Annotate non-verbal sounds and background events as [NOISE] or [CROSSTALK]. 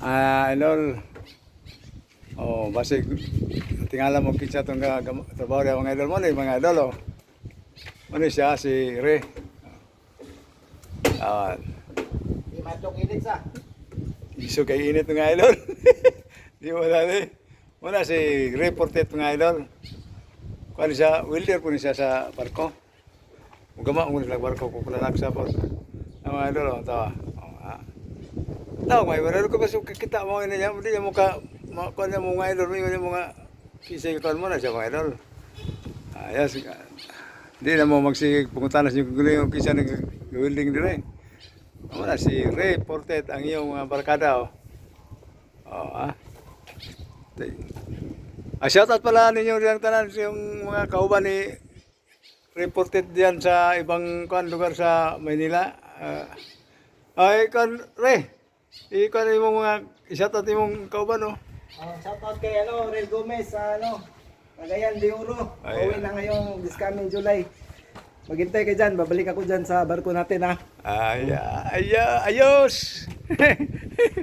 Ah, idol. Oh, basi tingala mo kitsa tong trabaho niya mga idol mo ni mga idol oh. Ano siya si Re. Ah, Di matok init sa. iso kay init mga idol. [LAUGHS] Di mo dali. Muna si reported mga idol. Kuan siya, welder po ni siya sa barko. Ugama mo nila barko ko pala naksa po. Ang mga idol oh, tawa. Ah. Tawa may meron ko sa kita mo ini niya, niya mo ka mo kuan niya mo mga idol, mo yung mga kisay kuan mo na siya mga idol. Ah, yes. Hindi na mo magsig pungunta na siya kung yung kisa ng welding dire. Wala si Ray Portet ang iyong mga barkada oh. Oh, ah. Ah, shoutout pala ninyo diyan tanan yung mga kauban ni reported diyan sa ibang kuan lugar sa Maynila. Ah, ay kan Ray. Ikaw yung mga shoutout yung kauban oh. Oh, shout out kay ano, Rel Gomez sa ano, Cagayan de Oro. Ay, Uwi na ngayong this coming July. Maghintay ka dyan, babalik ako dyan sa barko natin ha. Ay, ay, ayos. [LAUGHS]